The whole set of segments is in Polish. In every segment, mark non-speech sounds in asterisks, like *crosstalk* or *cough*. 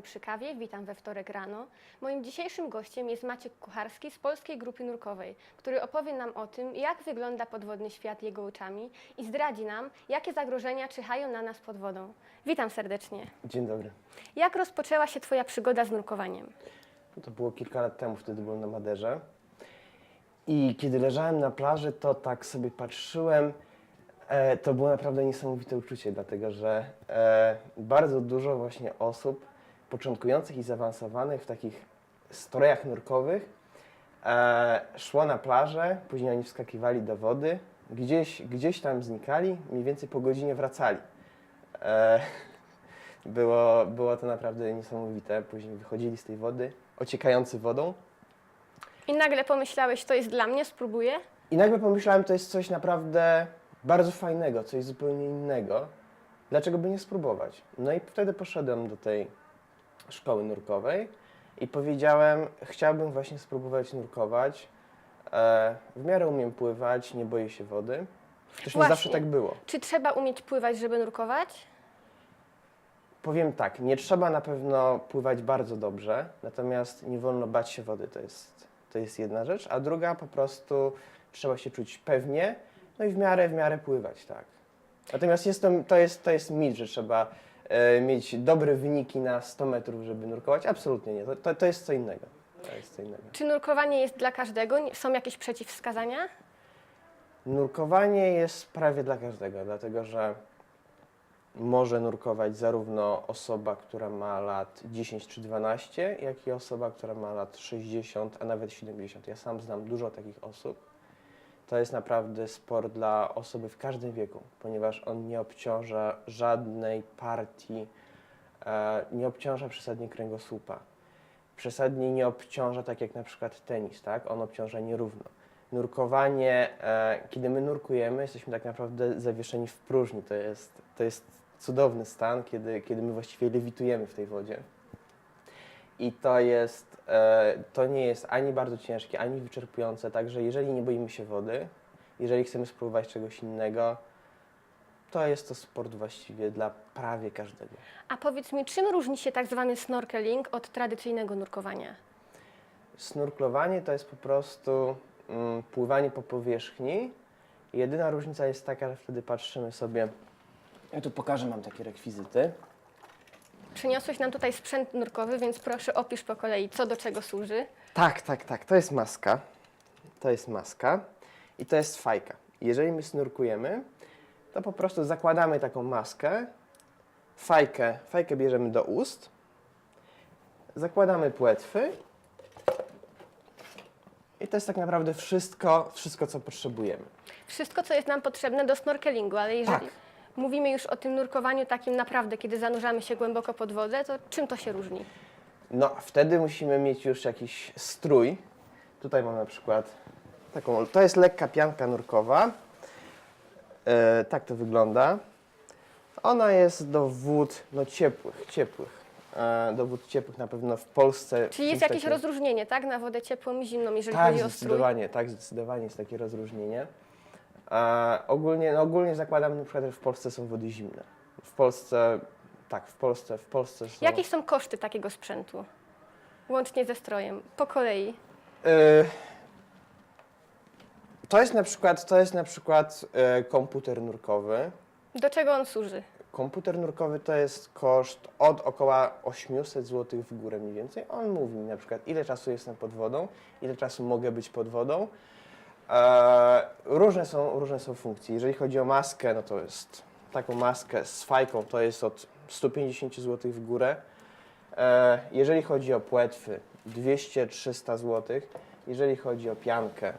Pani przy kawie, witam we wtorek rano. Moim dzisiejszym gościem jest Maciek Kucharski z Polskiej Grupy Nurkowej, który opowie nam o tym, jak wygląda podwodny świat jego oczami i zdradzi nam, jakie zagrożenia czyhają na nas pod wodą. Witam serdecznie. Dzień dobry. Jak rozpoczęła się Twoja przygoda z nurkowaniem? No To było kilka lat temu, wtedy byłem na Maderze. I kiedy leżałem na plaży, to tak sobie patrzyłem. E, to było naprawdę niesamowite uczucie, dlatego że e, bardzo dużo właśnie osób początkujących i zaawansowanych w takich strojach nurkowych e, szło na plażę, później oni wskakiwali do wody, gdzieś, gdzieś tam znikali, mniej więcej po godzinie wracali. E, *laughs* było, było to naprawdę niesamowite. Później wychodzili z tej wody, ociekający wodą. I nagle pomyślałeś, to jest dla mnie, spróbuję? I nagle pomyślałem, to jest coś naprawdę bardzo fajnego, coś zupełnie innego. Dlaczego by nie spróbować? No i wtedy poszedłem do tej szkoły nurkowej i powiedziałem, chciałbym właśnie spróbować nurkować. E, w miarę umiem pływać, nie boję się wody. Też nie Właśnie. zawsze tak było. Czy trzeba umieć pływać, żeby nurkować? Powiem tak, nie trzeba na pewno pływać bardzo dobrze, natomiast nie wolno bać się wody, to jest, to jest jedna rzecz, a druga po prostu trzeba się czuć pewnie, no i w miarę, w miarę pływać, tak. Natomiast jest to, to, jest, to jest mit, że trzeba e, mieć dobre wyniki na 100 metrów, żeby nurkować. Absolutnie nie, to, to, to jest co innego. To jest co innego. Czy nurkowanie jest dla każdego? Są jakieś przeciwwskazania? Nurkowanie jest prawie dla każdego, dlatego że może nurkować zarówno osoba, która ma lat 10 czy 12, jak i osoba, która ma lat 60, a nawet 70. Ja sam znam dużo takich osób. To jest naprawdę sport dla osoby w każdym wieku, ponieważ on nie obciąża żadnej partii, e, nie obciąża przesadnie kręgosłupa. Przesadnie nie obciąża tak jak na przykład tenis, tak? On obciąża nierówno. Nurkowanie, e, kiedy my nurkujemy, jesteśmy tak naprawdę zawieszeni w próżni. To jest, to jest cudowny stan, kiedy, kiedy my właściwie lewitujemy w tej wodzie. I to jest, e, to nie jest ani bardzo ciężkie, ani wyczerpujące, także jeżeli nie boimy się wody, jeżeli chcemy spróbować czegoś innego, to jest to sport właściwie dla prawie każdego. A powiedz mi, czym różni się tak zwany snorkeling od tradycyjnego nurkowania? Snorklowanie to jest po prostu mm, pływanie po powierzchni. Jedyna różnica jest taka, że wtedy patrzymy sobie. Ja tu pokażę, mam takie rekwizyty. Przyniosłeś nam tutaj sprzęt nurkowy, więc proszę opisz po kolei, co do czego służy. Tak, tak, tak. To jest maska. To jest maska i to jest fajka. Jeżeli my snurkujemy, to po prostu zakładamy taką maskę. Fajkę, fajkę bierzemy do ust. Zakładamy płetwy. I to jest tak naprawdę wszystko, wszystko co potrzebujemy. Wszystko, co jest nam potrzebne do snorkelingu, ale jeżeli Tak. Mówimy już o tym nurkowaniu takim naprawdę, kiedy zanurzamy się głęboko pod wodę, to czym to się różni? No, wtedy musimy mieć już jakiś strój. Tutaj mam na przykład taką, to jest lekka pianka nurkowa. E, tak to wygląda. Ona jest do wód no, ciepłych, ciepłych. E, do wód ciepłych na pewno w Polsce. Czyli jest jakieś takim- rozróżnienie, tak? Na wodę ciepłą i zimną, jeżeli Tak, chodzi o strój. zdecydowanie, tak, zdecydowanie jest takie rozróżnienie. E, ogólnie, no, ogólnie zakładam na przykład, że w Polsce są wody zimne. W Polsce, tak, w Polsce, w Polsce są... Jakie są koszty takiego sprzętu? Łącznie ze strojem, po kolei. Y, To jest na przykład, to jest na przykład y, komputer nurkowy. Do czego on służy? Komputer nurkowy to jest koszt od około 800 zł w górę mniej więcej. On mówi mi na przykład, ile czasu jestem pod wodą, ile czasu mogę być pod wodą. E, różne, są, różne są funkcje. Jeżeli chodzi o maskę, no to jest taką maskę z fajką, to jest od 150 zł w górę. E, jeżeli chodzi o płetwy, 200-300 zł. Jeżeli chodzi o piankę,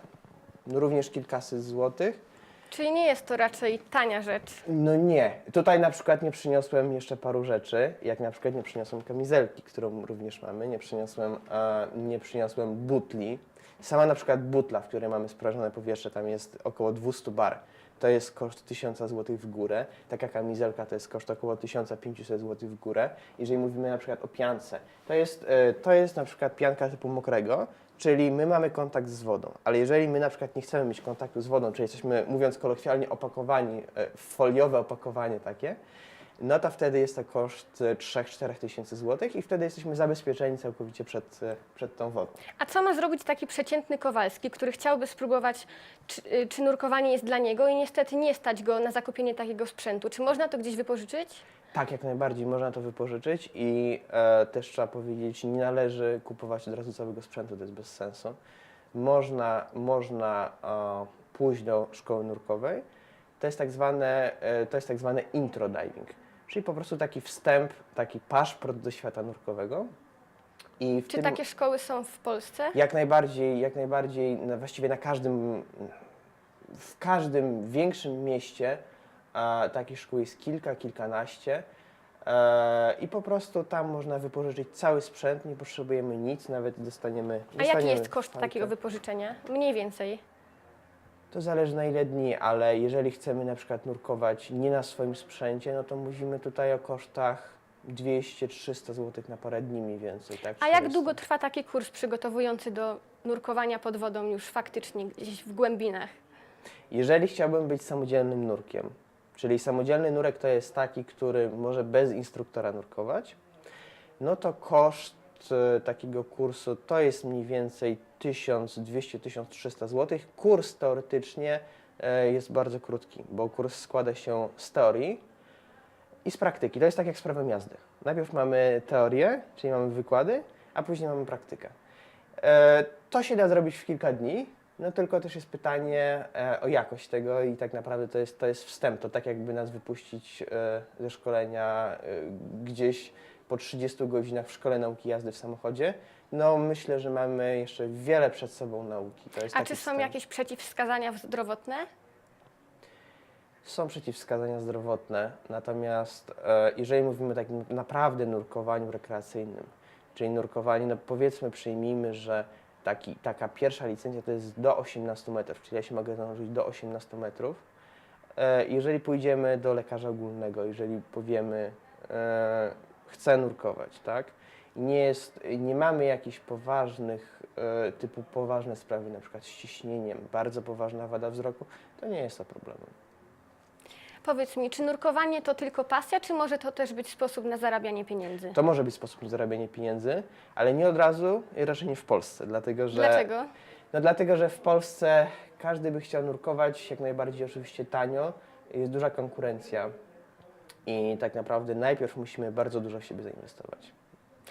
no również kilkaset złotych. Czyli nie jest to raczej tania rzecz. No nie. Tutaj na przykład nie przyniosłem jeszcze paru rzeczy, jak na przykład nie przyniosłem kamizelki, którą również mamy, nie przyniosłem, e, nie przyniosłem butli. Sama na przykład butla, w której mamy sprężone powietrze, tam jest około 200 bar. To jest koszt 1000 zł w górę. Taka kamizelka to jest koszt około 1500 zł w górę. Jeżeli mówimy na przykład o piance, to jest, e, to jest na przykład pianka typu mokrego, czyli my mamy kontakt z wodą, ale jeżeli my na przykład nie chcemy mieć kontaktu z wodą, czyli jesteśmy, mówiąc kolokwialnie, opakowani, e, foliowe opakowanie takie, no to wtedy jest to koszt e, 3-4 tysięcy złotych i wtedy jesteśmy zabezpieczeni całkowicie przed, e, przed tą wodą. A co ma zrobić taki przeciętny Kowalski, który chciałby spróbować, czy, y, czy nurkowanie jest dla niego i niestety nie stać go na zakupienie takiego sprzętu? Czy można to gdzieś wypożyczyć? Tak, jak najbardziej można to wypożyczyć i e, też trzeba powiedzieć, nie należy kupować od razu całego sprzętu, to jest bez sensu. Można, można e, pójść do szkoły nurkowej. To jest tak zwane, e, to jest tak zwane intro diving, czyli po prostu taki wstęp, taki paszport do świata nurkowego. I Czy tym, takie szkoły są w Polsce? jak najbardziej, jak najbardziej, no właściwie na każdym, w każdym większym mieście e, takich szkół jest kilka, kilkanaście e, i po prostu tam można wypożyczyć cały sprzęt, nie potrzebujemy nic, nawet dostaniemy A jaki dostaniemy jest koszt takiego wypożyczenia? Mniej więcej. To zależy na ile dni, ale jeżeli chcemy na przykład nurkować nie na swoim sprzęcie, no to mówimy tutaj o kosztach 200-300 zł na parę dni mniej więcej. Tak? A jak 400. długo trwa taki kurs przygotowujący do nurkowania pod wodą już faktycznie gdzieś w głębinach? Jeżeli chciałbym być samodzielnym nurkiem, czyli samodzielny nurek to jest taki, który może bez instruktora nurkować, no to koszt takiego kursu to jest mniej więcej 1200-1300 zł. Kurs teoretycznie e, jest bardzo krótki, bo kurs składa się z teorii i z praktyki. To jest tak jak z prawem jazdy. Najpierw mamy teorię, czyli mamy wykłady, a później mamy praktykę. E, To się da zrobić w kilka dni, no tylko też jest pytanie e, o jakość tego i tak naprawdę to jest, to jest wstęp. To tak jakby nas wypuścić e, ze szkolenia e, gdzieś po 30 godzinach w szkole nauki jazdy w samochodzie. No myślę, że mamy jeszcze wiele przed sobą nauki. To jest A taki czy są wstęp. jakieś przeciwwskazania zdrowotne? Są przeciwwskazania zdrowotne, natomiast e, jeżeli mówimy o takim naprawdę nurkowaniu rekreacyjnym, czyli nurkowaniu, no powiedzmy, przyjmijmy, że taki, taka pierwsza licencja to jest do 18 metrów, czyli ja się mogę zanurzyć do 18 metrów. E, jeżeli pójdziemy do lekarza ogólnego, jeżeli powiemy, e, chcę nurkować, tak, nie, jest, nie mamy jakichś poważnych, e, typu poważne sprawy, na przykład z ciśnieniem, bardzo poważna wada wzroku, to nie jest to problemem. Powiedz mi, czy nurkowanie to tylko pasja, czy może to też być sposób na zarabianie pieniędzy? To może być sposób na zarabianie pieniędzy, ale nie od razu i raczej nie w Polsce, dlatego że... Dlaczego? No dlatego, że w Polsce każdy by chciał nurkować jak najbardziej oczywiście tanio, jest duża konkurencja i tak naprawdę najpierw musimy bardzo dużo w siebie zainwestować.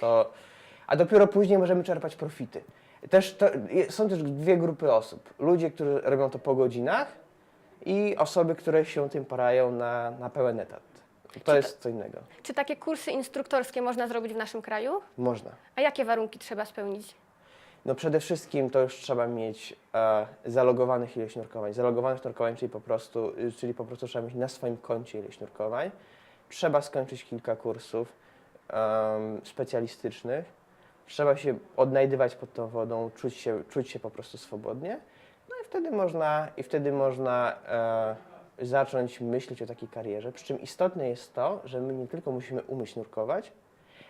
To, a dopiero później możemy czerpać profity. Też to, są też dwie grupy osób. Ludzie, którzy robią to po godzinach i osoby, które się tym parają na, na pełen etat. To to- jest co innego. Czy takie kursy instruktorskie można zrobić w naszym kraju? Można. A jakie warunki trzeba spełnić? No przede wszystkim to już trzeba mieć e, zalogowanych ileś nurkowań. Zalogowanych nurkowań, czyli po prostu, czyli po prostu trzeba mieć na swoim koncie ileś nurkowań. Trzeba skończyć kilka kursów em, specjalistycznych. Trzeba się odnajdywać pod tą wodą, czuć się, czuć się po prostu swobodnie. No i wtedy można, i wtedy można e, zacząć myśleć o takiej karierze. Przy czym istotne jest to, że my nie tylko musimy umieć nurkować,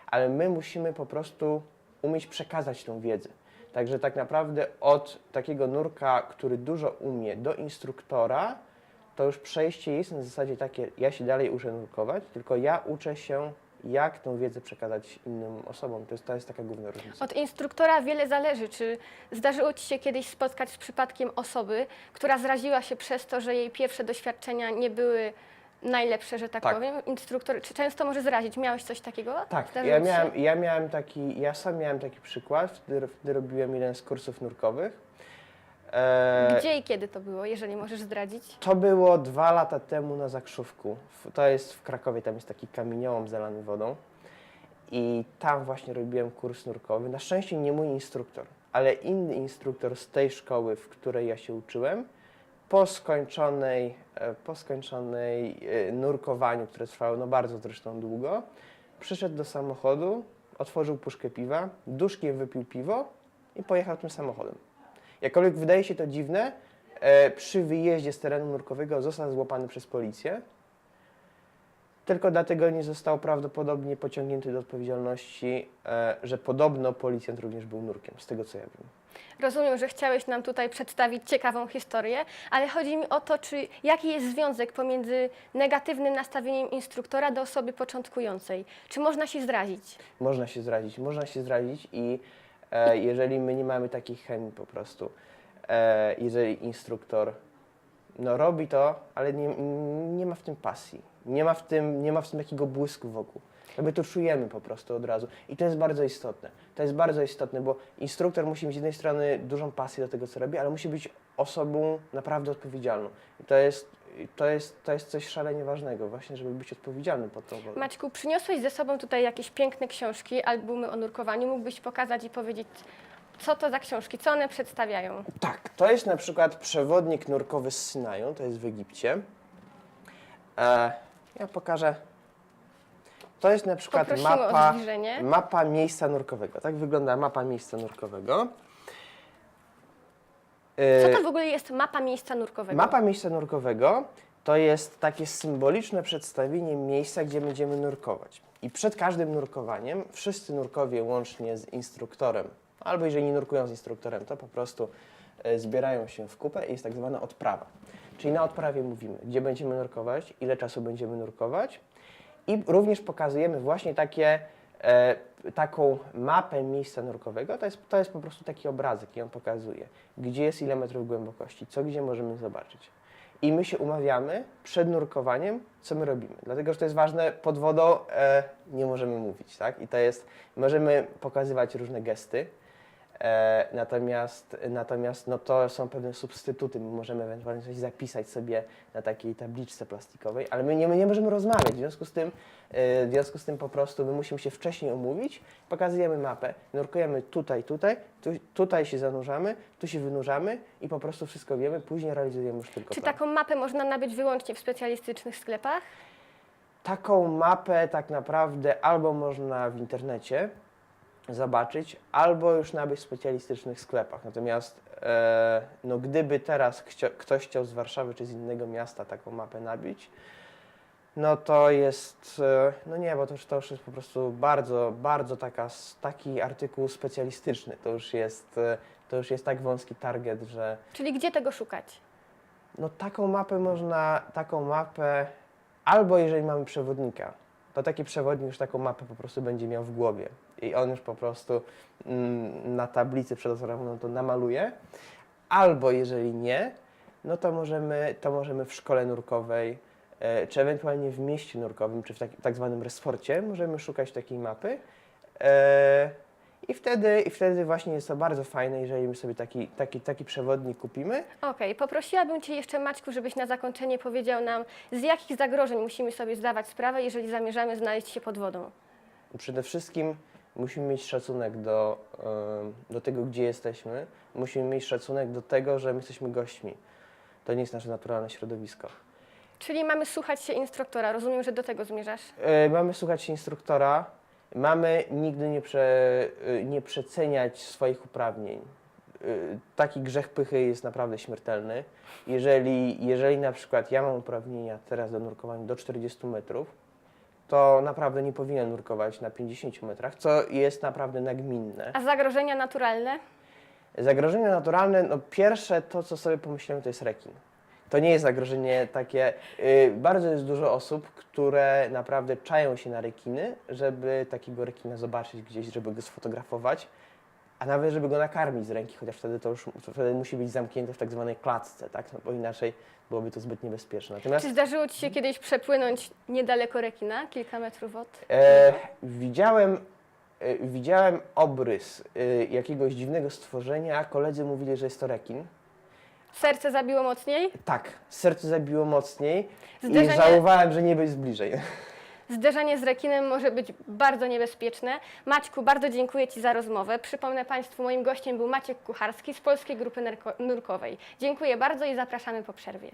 ale my musimy po prostu umieć przekazać tą wiedzę. Także tak naprawdę od takiego nurka, który dużo umie, do instruktora, to już przejście jest na zasadzie takie, ja się dalej uczę nurkować, tylko ja uczę się, jak tą wiedzę przekazać innym osobom. To jest, to jest taka główna różnica. Od instruktora wiele zależy. Czy zdarzyło Ci się kiedyś spotkać z przypadkiem osoby, która zraziła się przez to, że jej pierwsze doświadczenia nie były najlepsze, że tak, Tak. powiem? Instruktor czy często może zrazić. Miałeś coś takiego? Tak, Zdarzyło ja ci się? miałem, ja miałem taki, ja sam miałem taki przykład, wtedy, wtedy robiłem jeden z kursów nurkowych. E, Gdzie i kiedy to było, jeżeli możesz zdradzić? To było dwa lata temu na Zakrzówku. W- To jest w Krakowie, tam jest taki kamieniołom zalany wodą. I tam właśnie robiłem kurs nurkowy. Na szczęście nie mój instruktor, ale inny instruktor z tej szkoły, w której ja się uczyłem. Po skończonej, e, po skończonej e, nurkowaniu, które trwało no bardzo zresztą długo, przyszedł do samochodu, otworzył puszkę piwa, duszkiem wypił piwo i pojechał tym samochodem. Jakkolwiek wydaje się to dziwne, e, przy wyjeździe z terenu nurkowego został złapany przez policję tylko dlatego nie został prawdopodobnie pociągnięty do odpowiedzialności, e, że podobno policjant również był nurkiem, z tego co ja wiem. Rozumiem, że chciałeś nam tutaj przedstawić ciekawą historię, ale chodzi mi o to, czy jaki jest związek pomiędzy negatywnym nastawieniem instruktora do osoby początkującej? Czy można się zrazić? Można się zrazić, można się zrazić i jeżeli my nie mamy takiej chemii po prostu, e, jeżeli instruktor no, robi to, ale nie, nie ma w tym pasji, nie ma w tym, nie ma w tym takiego błysku wokół. To my to czujemy po prostu od razu i to jest bardzo istotne. To jest bardzo istotne, bo instruktor musi mieć z jednej strony dużą pasję do tego, co robi, ale musi być osobą naprawdę odpowiedzialną. I to jest, to jest, to jest coś szalenie ważnego, właśnie, żeby być odpowiedzialnym pod tą wolę. Maćku, przyniosłeś ze sobą tutaj jakieś piękne książki, albumy o nurkowaniu. Mógłbyś pokazać i powiedzieć, co to za książki, co one przedstawiają? Tak, to jest na przykład przewodnik nurkowy z Synaju, to jest w Egipcie. E, ja pokażę. To jest na przykład Poprosimy o mapa, zbliżenie. mapa miejsca nurkowego. Tak wygląda mapa miejsca nurkowego. Co to w ogóle jest mapa miejsca nurkowego? Mapa miejsca nurkowego to jest takie symboliczne przedstawienie miejsca, gdzie będziemy nurkować. I przed każdym nurkowaniem wszyscy nurkowie łącznie z instruktorem, albo jeżeli nie nurkują z instruktorem, to po prostu e, zbierają się w kupę i jest tak zwana odprawa. Czyli na odprawie mówimy, gdzie będziemy nurkować, ile czasu będziemy nurkować i również pokazujemy właśnie takie, e, taką mapę miejsca nurkowego. To jest, to jest po prostu taki obrazek i on pokazuje, gdzie jest ile metrów głębokości, co gdzie możemy zobaczyć. I my się umawiamy przed nurkowaniem, co my robimy. Dlatego, że to jest ważne, pod wodą e, nie możemy mówić, tak? I to jest, możemy pokazywać różne gesty, natomiast natomiast no to są pewne substytuty. My możemy ewentualnie coś zapisać sobie na takiej tabliczce plastikowej, ale my nie, my nie możemy rozmawiać. W związku z tym, e, w związku z tym po prostu my musimy się wcześniej omówić, pokazujemy mapę, nurkujemy tutaj, tutaj, tu, tutaj się zanurzamy, tu się wynurzamy i po prostu wszystko wiemy, później realizujemy już tylko Czy plan. taką mapę można nabyć wyłącznie w specjalistycznych sklepach? Taką mapę tak naprawdę albo można w internecie zobaczyć, albo już nabyć w specjalistycznych sklepach. Natomiast e, no, gdyby teraz chcio, ktoś chciał z Warszawy czy z innego miasta taką mapę nabyć, no to jest, e, no nie, bo to już, to już jest po prostu bardzo, bardzo taka, taki artykuł specjalistyczny. To już jest, e, to już jest tak wąski target, że Czyli gdzie tego szukać? no taką mapę można, taką mapę, albo jeżeli mamy przewodnika, to taki przewodnik już taką mapę po prostu będzie miał w głowie i on już po prostu mm, na tablicy przedostatową to namaluje, albo jeżeli nie, no to możemy, to możemy w szkole nurkowej, e, czy ewentualnie w mieście nurkowym, czy w tak, tak zwanym resporcie, możemy szukać takiej mapy. E, i wtedy, I wtedy właśnie jest to bardzo fajne, jeżeli my sobie taki, taki, taki przewodnik kupimy, Okej, poprosiłabym Cię jeszcze Maćku, żebyś na zakończenie powiedział nam, z jakich zagrożeń musimy sobie zdawać sprawę, jeżeli zamierzamy znaleźć się pod wodą. Przede wszystkim musimy mieć szacunek do, do tego, gdzie jesteśmy. Musimy mieć szacunek do tego, że my jesteśmy gośćmi. To nie jest nasze naturalne środowisko. Czyli mamy słuchać się instruktora, rozumiem, że do tego zmierzasz. E, mamy słuchać się instruktora, mamy nigdy nie, prze, e, nie przeceniać swoich uprawnień. E, Taki grzech pychy jest naprawdę śmiertelny. Jeżeli, jeżeli na przykład ja mam uprawnienia teraz do nurkowania do 40 metrów, to naprawdę nie powinien nurkować na 50 metrach, co jest naprawdę nagminne. A zagrożenia naturalne? Zagrożenia naturalne, no pierwsze to, co sobie pomyślałem, to jest rekin. To nie jest zagrożenie takie. y, bardzo jest dużo osób, które naprawdę czają się na rekiny, żeby takiego rekina zobaczyć gdzieś, żeby go sfotografować, a nawet żeby go nakarmić z ręki, chociaż wtedy to już wtedy musi być zamknięte w tak zwanej klatce, tak? No, bo inaczej byłoby to zbyt niebezpieczne. Natomiast Czy zdarzyło Ci się kiedyś przepłynąć niedaleko rekina, kilka metrów od? E, widziałem, e, widziałem obrys e, jakiegoś dziwnego stworzenia, a koledzy mówili, że jest to rekin. Serce zabiło mocniej? Tak, serce zabiło mocniej i Zderzenie- żałowałem, że nie być bliżej. Zderzenie z rekinem może być bardzo niebezpieczne. Maćku, bardzo dziękuję Ci za rozmowę. Przypomnę Państwu, moim gościem był Maciek Kucharski z Polskiej Grupy Nurko- Nurkowej. Dziękuję bardzo i zapraszamy po przerwie.